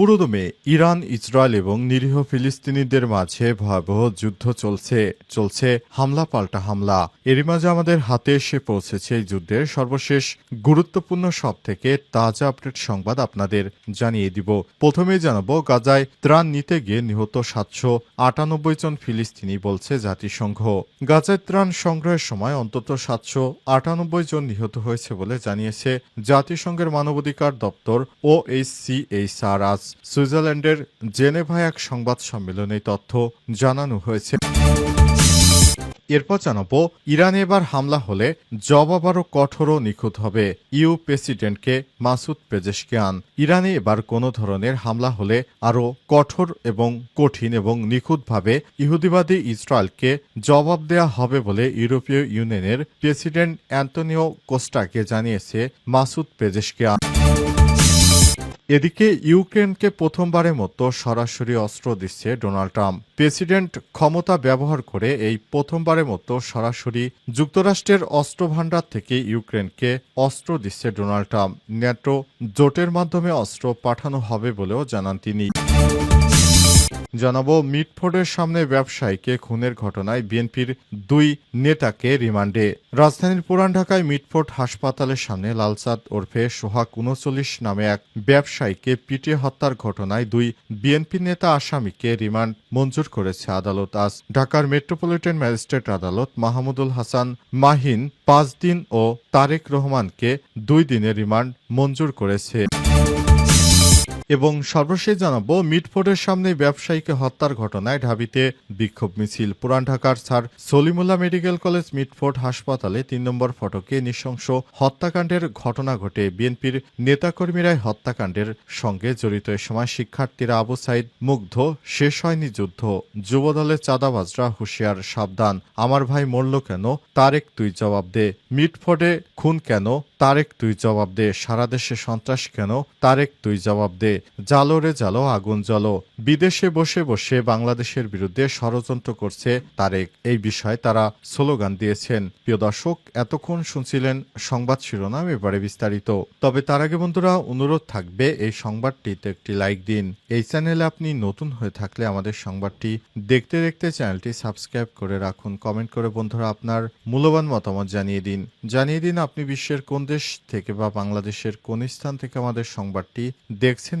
পুরোদমে Iran, Israel এবং নিরীহ ফিলিস্তিনিদের মাঝে ভয়াবহ যুদ্ধ চলছে চলছে হামলা পাল্টা হামলা। এরই মাঝে আমাদের হাতে এসে পৌঁছেছে এই যুদ্ধের সর্বশেষ গুরুত্বপূর্ণ সব থেকে তাজা আপডেট সংবাদ আপনাদের জানিয়ে দিব। প্রথমে জানাব, গাজায় ত্রাণ নিতে গিয়ে নিহত সাতশো আটানব্বই জন ফিলিস্তিনি বলছে জাতিসংঘ। গাজায় ত্রাণ সংগ্রহের সময় অন্তত সাতশো আটানব্বই জন নিহত হয়েছে বলে জানিয়েছে জাতিসংঘের মানবাধিকার দপ্তর O H C H R আজ। সুইজারল্যান্ডের জেনেভায় এক সংবাদ সম্মেলনে তথ্য জানানো হয়েছে। এরপর জানাব, ইরানে এবার হামলা হলে জবাব আরও কঠোর নিখুঁত হবে। ইউ প্রেসিডেন্টকে মাসুদ পেজেশকিয়ান, ইরানে এবার কোনো ধরনের হামলা হলে আরও কঠোর এবং কঠিন এবং নিখুঁতভাবে ইহুদিবাদী ইসরায়েলকে জবাব দেয়া হবে বলে ইউরোপীয় ইউনিয়নের প্রেসিডেন্ট অ্যান্টনিও কোস্টাকে জানিয়েছে মাসুদ পেজেশকিয়ান। এদিকে ইউক্রেনকে প্রথমবারের মতো সরাসরি অস্ত্র দিচ্ছে ডোনাল্ড ট্রাম্প। প্রেসিডেন্ট ক্ষমতা ব্যবহার করে এই প্রথমবারের মতো সরাসরি যুক্তরাষ্ট্রের অস্ত্র ভাণ্ডার থেকে ইউক্রেনকে অস্ত্র দিচ্ছে ডোনাল্ড ট্রাম্প। ন্যাটো জোটের মাধ্যমে অস্ত্র পাঠানো হবে বলেও জানান তিনি। জানাব, মিটফোর্ডের সামনে ব্যবসায়ীকে খুনের ঘটনায় বিএনপির দুই নেতাকে রিমান্ডে। রাজধানীর পুরান ঢাকায় মিটফোর্ড হাসপাতালের সামনে লালচাঁদ ওরফে সোহাগ উনচল্লিশ নামে এক ব্যবসায়ীকে পিটিয়ে হত্যার ঘটনায় দুই বিএনপি নেতা আসামিকে রিমান্ড মঞ্জুর করেছে আদালত। আজ ঢাকার মেট্রোপলিটন ম্যাজিস্ট্রেট আদালত মাহমুদুল হাসান মাহিন, পাঁচ দিন ও তারেক রহমানকে দুই দিনের রিমান্ড মঞ্জুর করেছে। এবং সর্বশেষ জানাব, মিটফোর্ডের সামনে ব্যবসায়ীকে হত্যার ঘটনায় ঢাবিতে বিক্ষোভ মিছিল। পুরান ঢাকার sir Salimullah medical college Mitford হাসপাতালে তিন নম্বর ফটকে নৃশংস হত্যাকাণ্ডের ঘটনা ঘটে। বিএনপির নেতাকর্মীরাই হত্যাকাণ্ডের সঙ্গে জড়িত। এ সময় শিক্ষার্থীরা আবু সাইদ মুগ্ধ, শেষ হয়নি যুদ্ধ। যুবদলের চাঁদাবাজরা হুঁশিয়ার সাবধান। আমার ভাই মরল কেন? তারেক তুই জবাব দে। মিটফোর্ডে খুন কেন? তারেক তুই জবাব দে। সারা দেশে সন্ত্রাস কেন? তারেক তুই জবাব দে। জালো রে জালো, আগুন জ্বলো। বিদেশে বসে বসে বাংলাদেশের বিরুদ্ধে ষড়যন্ত্র করছে তারেক। এই বিষয়ে তারা স্লোগান দিয়েছেন। প্রিয় দর্শক, এতক্ষণ শুনছিলেন সংবাদ শিরোনাম, এবারে বিস্তারিত। তবে তার আগে বন্ধুরা, অনুরোধ থাকবে এই সংবাদটিতে একটি লাইক দিন। এই চ্যানেলে আপনি নতুন হয়ে থাকলে আমাদের সংবাদটি দেখতে দেখতে চ্যানেলটি সাবস্ক্রাইব করে রাখুন। কমেন্ট করে বন্ধুরা আপনার মূল্যবান মতামত জানিয়ে দিন। জানিয়ে দিন আপনি বিশ্বের কোন দেশ থেকে বা বাংলাদেশের কোন স্থান থেকে আমাদের সংবাদটি দেখছেন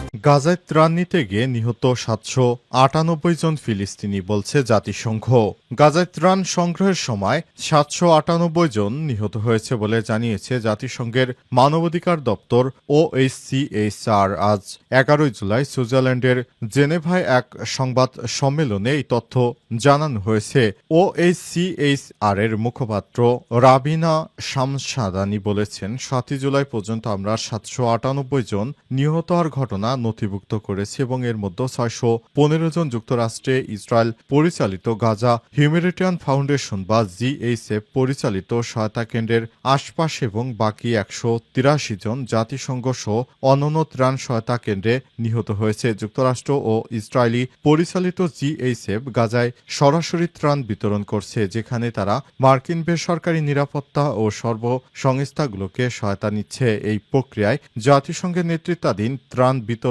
গাজায় ত্রাণ নিতে গিয়ে নিহত সাতশো আটানব্বই জন ফিলিস্তিনি বলছে জাতিসংঘ। গাজায় ত্রাণ সংগ্রহের সময় সাতশো আটানব্বই জন নিহত হয়েছে বলে জানিয়েছে জাতিসংঘের মানবাধিকার দপ্তর ও আজ এগারোই জুলাই সুইজারল্যান্ডের জেনেভায় এক সংবাদ সম্মেলনে এই তথ্য জানানো হয়েছে। ও এর মুখপাত্র রাবিনা শামসাদানি বলেছেন, সাতই জুলাই পর্যন্ত আমরা সাতশো আটানব্বই জন নিহত হওয়ার ঘটনা নথিভুক্ত করেছে এবং এর মধ্যে ছয়শো পনেরো জন যুক্তরাষ্ট্রে ইসরায়েল পরিচালিত গাজা হিউম্যানিটেরিয়ান ফাউন্ডেশন বা জিএইচএফ পরিচালিত সহায়তা কেন্দ্রের আশপাশ এবং বাকি একশো তিরাশি জন জাতিসংঘ সহ অনন্য ত্রাণ সহায়তা কেন্দ্রে নিহত হয়েছে। যুক্তরাষ্ট্র ও ইসরায়েলি পরিচালিত জিএইচএফ গাজায় সরাসরি ত্রাণ বিতরণ করছে, যেখানে তারা মার্কিন বেসরকারি নিরাপত্তা ও সর্ব সংস্থাগুলোকে সহায়তা নিচ্ছে। এই প্রক্রিয়ায় জাতিসংঘের নেতৃত্বাধীন ত্রাণ বিতরণ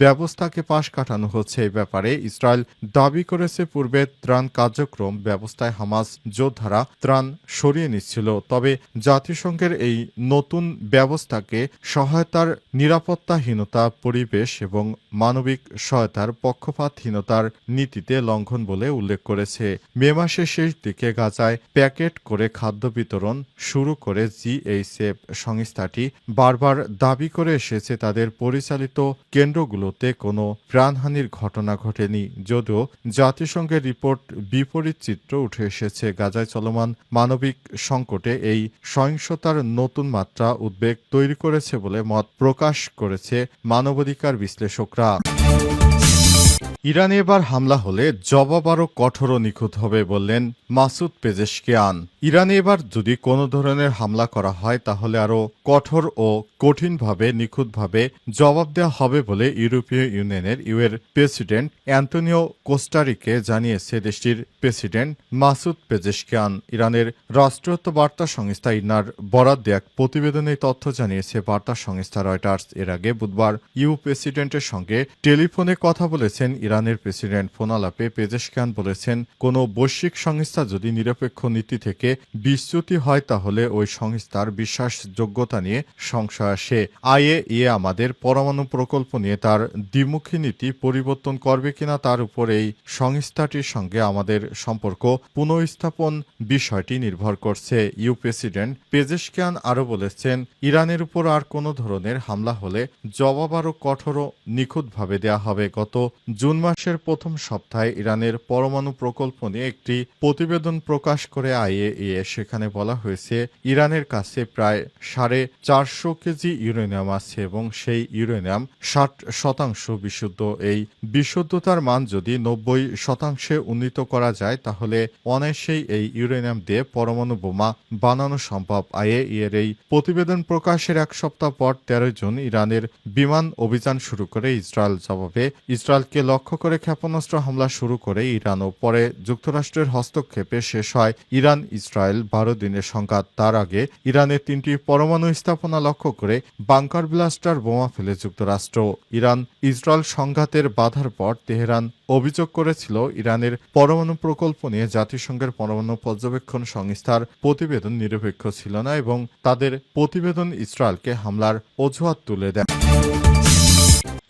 ব্যবস্থাকে পাশ কাটানো হচ্ছে এই ব্যাপারে ইসরায়েল দাবি করেছে পূর্বে ত্রাণ কার্যক্রম ব্যবস্থায় হামাস যোদ্ধারা ত্রাণ সরিয়ে নিচ্ছিল। তবে জাতিসংঘের এই নতুন ব্যবস্থাকে সহায়তার নিরাপত্তাহীনতা, পরিবেশ এবং মানবিক সহায়তার পক্ষপাতহীনতার নীতিতে লঙ্ঘন বলে উল্লেখ করেছে। মে মাসের শেষ দিকে গাজায় প্যাকেট করে খাদ্য বিতরণ শুরু করে জিএইচএফ সংস্থাটি বারবার দাবি করে এসেছে। তাদের পরিচালিত কেন্দ্রগুলোতে কোনো প্রাণহানির ঘটনা ঘটেনি, যদিও জাতিসংঘের রিপোর্ট বিপরীত চিত্র উঠে এসেছে। গাজায় চলমান মানবিক সংকটে এই সহিংসতার নতুন মাত্রা উদ্বেগ তৈরি করেছে বলে মত প্রকাশ করেছে মানবাধিকার বিশ্লেষকরা। ইরানে এবার হামলা হলে জবাব আরও কঠোর নিখুঁত হবে বললেন মাসুদ পেজেশকিয়ান। ইরানে এবার যদি কোনো ধরনের হামলা করা হয়, তাহলে আরও কঠোর ও কঠিনভাবে নিখুঁতভাবে জবাব দেওয়া হবে বলে ইউরোপীয় ইউনিয়নের ইউএর প্রেসিডেন্ট অ্যান্টনিও কোস্টারিকে জানিয়েছে দেশটির প্রেসিডেন্ট মাসুদ পেজেশকিয়ান। ইরানের রাষ্ট্রীয়ত্ব বার্তা সংস্থা ইনার বরাদ এক প্রতিবেদনে তথ্য জানিয়েছে বার্তা সংস্থা রয়টার্স। এর আগে বুধবার ইউ প্রেসিডেন্টের সঙ্গে টেলিফোনে কথা বলেছেন ইরানের প্রেসিডেন্ট ফোনালাপে পেজেশকিয়ান বলেছেন, কোনো বৈশ্বিক সংস্থা যদি নিরপেক্ষ নীতি থেকে বিচ্যুতি হয় তাহলে ওই সংস্থার বিশ্বাসযোগ্যতা নিয়ে সংশয় আসে। আইএ ইয়ে আমাদের পরমাণু প্রকল্প নিয়ে তার দ্বিমুখী নীতি পরিবর্তন করবে কিনা তার উপর এই সংস্থাটির সঙ্গে আমাদের সম্পর্ক পুনঃস্থাপন বিষয়টি নির্ভর করছে, ইউ প্রেসিডেন্ট পেজেশকিয়ান আরও বলেছেন, ইরানের উপর আর কোনো ধরনের হামলা হলে জবাব আরও কঠোর নিখুঁতভাবে দেয়া হবে। গত জুন মাসের প্রথম সপ্তাহে ইরানের পরমাণু প্রকল্প নিয়ে একটি প্রতিবেদন প্রকাশ করে আইএইএ সেখানে বলা হয়েছে, ইরানের কাছে প্রায় সাড়ে চারশো কেজি ইউরেনিয়াম আছে এবং সেই ইউরেনিয়াম ষাট শতাংশ বিশুদ্ধ। এই বিশুদ্ধতার মান যদি নব্বই শতাংশে উন্নীত করা যায়, তাহলে অনায়াসেই এই ইউরেনিয়াম দিয়ে পরমাণু বোমা বানানো সম্ভব। আইএইএর এই প্রতিবেদন প্রকাশের এক সপ্তাহ পর তেরোই জুন ইরানের বিমান অভিযান শুরু করে ইসরায়েল। জবাবে, ইসরায়েলকে লক্ষ্য করে ক্ষেপণাস্ত্র হামলা শুরু করে ইরান ও পরে যুক্তরাষ্ট্রের হস্তক্ষেপে শেষ হয় ইরান ইসরায়েল বারো দিনের সংঘাত। তার আগে ইরানের তিনটি পরমাণু স্থাপনা লক্ষ্য করে বাংকার ব্লাস্টার বোমা ফেলে যুক্তরাষ্ট্র। ইরান ইসরায়েল সংঘাতের বাধার পর তেহরান অভিযোগ করেছিল ইরানের পরমাণু প্রকল্প নিয়ে জাতিসংঘের পরমাণু পর্যবেক্ষণ সংস্থার প্রতিবেদন নিরপেক্ষ ছিল না এবং তাদের প্রতিবেদন ইসরায়েলকে হামলার অজুহাত তুলে দেয়।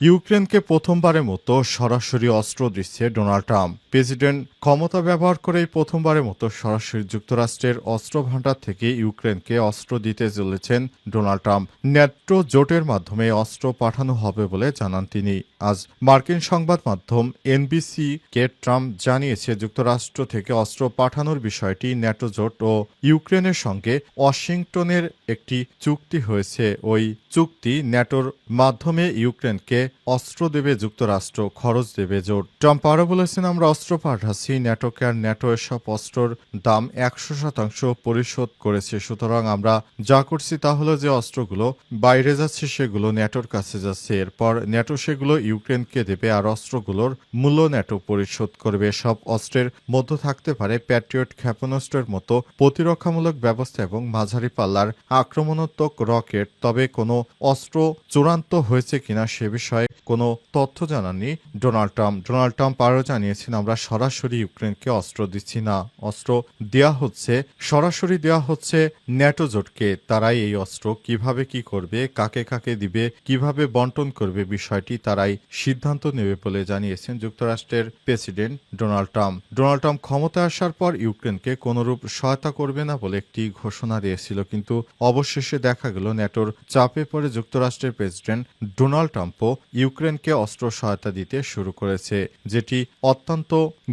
ইউক্রেনকে প্রথমবারের মতো সরাসরি অস্ত্র দিচ্ছে ডোনাল্ড ট্রাম্প। প্রেসিডেন্ট ক্ষমতা ব্যবহার করেই প্রথমবারের মতো সরাসরি যুক্তরাষ্ট্রের অস্ত্র ভাণ্ডার থেকে ইউক্রেনকে অস্ত্র দিতে চলেছেন ডোনাল্ড ট্রাম্প। ন্যাটো জোটের মাধ্যমে অস্ত্র পাঠানো হবে বলে জানান তিনি। আজ মার্কিন সংবাদ মাধ্যম এনবিসি কে ট্রাম্প জানিয়েছে, যুক্তরাষ্ট্র থেকে অস্ত্র পাঠানোর বিষয়টি ন্যাটো জোট ও ইউক্রেনের সঙ্গে ওয়াশিংটনের একটি চুক্তি হয়েছে। ওই চুক্তি ন্যাটোর মাধ্যমে ইউক্রেনকে অস্ত্র দেবে যুক্তরাষ্ট্র, খরচ দেবে জোট। ট্রাম্প আরও বলেছেন, আমরা অস্ত্র পাঠাচ্ছি ন্যাটোকে আর ন্যাটো এসব অস্ত্রর দাম একশো শতাংশ পরিশোধ করেছে। সুতরাং আমরা যা করছি তা হলো যে অস্ত্রগুলো বাইরে যাচ্ছে, সেগুলো ন্যাটোর কাছে যাচ্ছে। এরপর ন্যাটো সেগুলো ইউক্রেনকে দেবে আর অস্ত্রগুলোর মূল্য ন্যাটো পরিশোধ করবে। সব অস্ত্রের মধ্যে থাকতে পারে প্যাট্রিয়ট ক্ষেপণাস্ত্রের মতো প্রতিরক্ষামূলক ব্যবস্থা এবং মাঝারি পাল্লার আক্রমণাত্মক রকেট। তবে কোনো অস্ত্র চূড়ান্ত হয়েছে কিনা সে বিষয়ে কোনো তথ্য জানাননি ডোনাল্ড ট্রাম্প। ডোনাল্ড ট্রাম্প আরও জানিয়েছেন, আমরা সরাসরি ইউক্রেনকে অস্ত্র দিচ্ছি না। অস্ত্র দেয়া হচ্ছে, সরাসরি দেওয়া হচ্ছে ন্যাটো জোটকে। তারাই এই অস্ত্র কীভাবে কি করবে, কাকে কাকে দিবে, কীভাবে বন্টন করবে বিষয়টি তারাই সিদ্ধান্ত নেবে বলে জানিয়েছেন যুক্তরাষ্ট্রের president Donald Trump. Donald Trump ক্ষমতায় আসার পর ইউক্রেনকে কোনোরূপ সহায়তা করবে না বলে একটি ঘোষণা দিয়েছিল। কিন্তু অবশেষে দেখা গেল, ন্যাটোর চাপে পড়ে যুক্তরাষ্ট্রের প্রেসিডেন্ট ডোনাল্ড ট্রাম্পও ইউক্রেনকে অস্ত্র সহায়তা দিতে শুরু করেছে, যেটি অত্যন্ত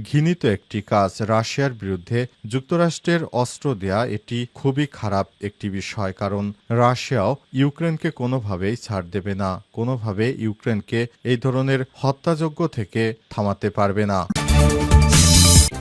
ঘৃণিত একটি কাজ। রাশিয়ার বিরুদ্ধে যুক্তরাষ্ট্রের অস্ত্র দেয়া এটি খুবই খারাপ একটি বিষয়, কারণ রাশিয়াও ইউক্রেনকে কোনোভাবেই ছাড় দেবে না, কোনোভাবে ইউক্রেনকে এই ধরনের হত্যাযোগ্য থেকে থামাতে পারবে না।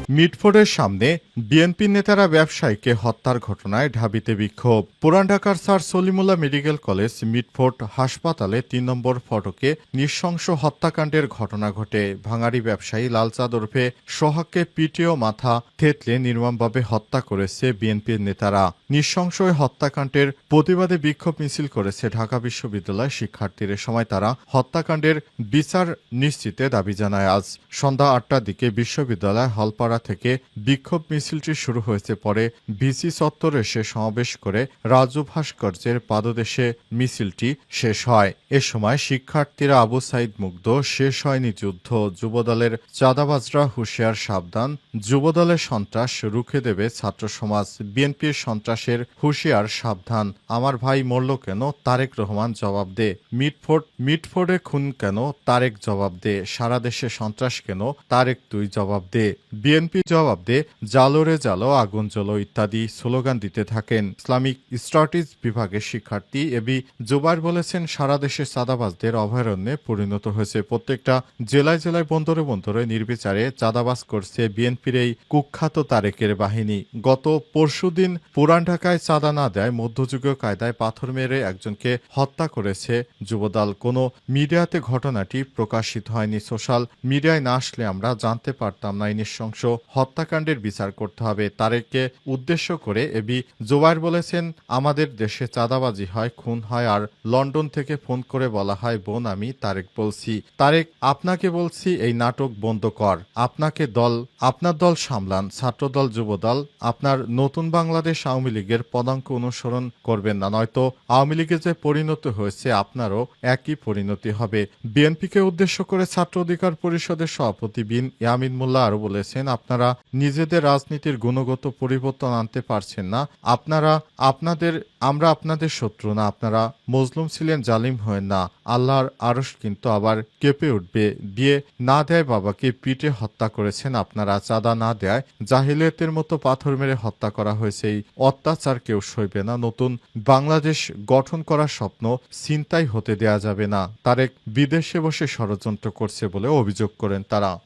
মিটফোর্ডের সামনে বিএনপি নেতারা ব্যবসায়ীকে হত্যার ঘটনায় ঢাবিতে বিক্ষোভ। পুরান ঢাকার sir Salimullah medical college Mitford হাসপাতালে তিন নম্বর ফটকে নৃশংস হত্যাকাণ্ডের ঘটনা ঘটে। ভাঙাড়ি ব্যবসায়ী লালচাঁদ ওরফে সোহাগকে পিটিও মাথা থেতলে নির্মমভাবে হত্যা করেছে বিএনপির নেতারা। নৃশংস হত্যাকাণ্ডের প্রতিবাদে বিক্ষোভ মিছিল করেছে ঢাকা বিশ্ববিদ্যালয় শিক্ষার্থীদের সময় তারা হত্যাকাণ্ডের বিচার নিশ্চিতে দাবি জানায়। আজ সন্ধ্যা আটটার দিকে বিশ্ববিদ্যালয় হলপাড়া থেকে বিক্ষোভ মিছিলটি শুরু হয়েছে পরে ভিসি চত্বরে এসে সমাবেশ করে রাজু ভাস্কর্যের পাদদেশে মিছিলটি শেষ হয়। এ সময় শিক্ষার্থীরা আবু সাইদ মুগ্ধ, শেষ হয়নি যুদ্ধ, যুবদলের চাঁদাবাজরা হুঁশিয়ার সাবধান, যুবদলের সন্ত্রাস রুখে দেবে ছাত্র সমাজ, বিএনপির সন্ত্রাসের হুঁশিয়ার সাবধান, আমার ভাই মরল কেন, তারেক রহমান জবাব দে মিটফোর্ড মিটফোর্ডে খুন কেন, তারেক জবাব দে, সারা দেশে সন্ত্রাস কেন, তারেক তুই জবাব দে, বিএনপি বিএনপি জবাব দে জালোরে জালো, আগুন জ্বলো ইত্যাদি স্লোগান দিতে থাকেন। ইসলামিক স্টাডিজ বিভাগের শিক্ষার্থী এবি জুবাইর বলেছেন, সারা দেশে চাঁদাবাজদের অভয়ারণ্যে পরিণত হয়েছে। প্রত্যেকটা জেলায় জেলায় বন্দরে বন্দরে নির্বিচারে চাঁদাবাজ করছে বিএনপির এই কুখ্যাত তারেকের বাহিনী। গত পরশুদিন পুরান ঢাকায় চাঁদা না দেয় মধ্যযুগীয় কায়দায় পাথর মেরে একজনকে হত্যা করেছে যুবদল। কোনো মিডিয়াতে ঘটনাটি প্রকাশিত হয়নি। সোশ্যাল মিডিয়ায় না আসলে আমরা জানতে পারতাম না, এই নৃশংস হত্যাকাণ্ডের বিচার করতে হবে। তারেককে উদ্দেশ্য করে এবি জোবাইর বলেছেন, আমাদের দেশে চাঁদাবাজি হয়, খুন হয়, আর লন্ডন থেকে ফোন করে বলা হয়, বোন, আমি তারেক বলছি। তারেক, আপনাকে বলছি, এই নাটক বন্ধ কর। আপনাকে দল, আপনার দল সামলান, ছাত্রদল, যুবদল। আপনার নতুন বাংলাদেশ আওয়ামী লীগের পদাঙ্ক অনুসরণ করবেন না, নয়তো আওয়ামী লীগে যে পরিণতি হয়েছে, আপনারও একই পরিণতি হবে। বিএনপিকে উদ্দেশ্য করে ছাত্র অধিকার পরিষদের সভাপতি বিন ইয়ামিন মোল্লা আরও বলেছেন আপনারা নিজেদের রাজনীতির গুণগত পরিবর্তন আনতে পারছেন না। আপনারা, আপনাদের, আমরা আপনাদের শত্রু না, আপনারা মজলুম ছিলেন, জালিম হয়েন না। আল্লাহর আরস কিন্তু আবার কেঁপে উঠবে। দিয়ে না দেয় বাবাকে, পিটে হত্যা করেছেন আপনারা, চাঁদা না দেয়। জাহিলিয়াতের মতো পাথর মেরে হত্যা করা হয়েছে, এই অত্যাচার কেউ সইবে না। নতুন বাংলাদেশ গঠন করার স্বপ্ন চিন্তাই হতে দেয়া যাবে না। তারেক বিদেশে বসে ষড়যন্ত্র করছে বলে অভিযোগ করেন তারা।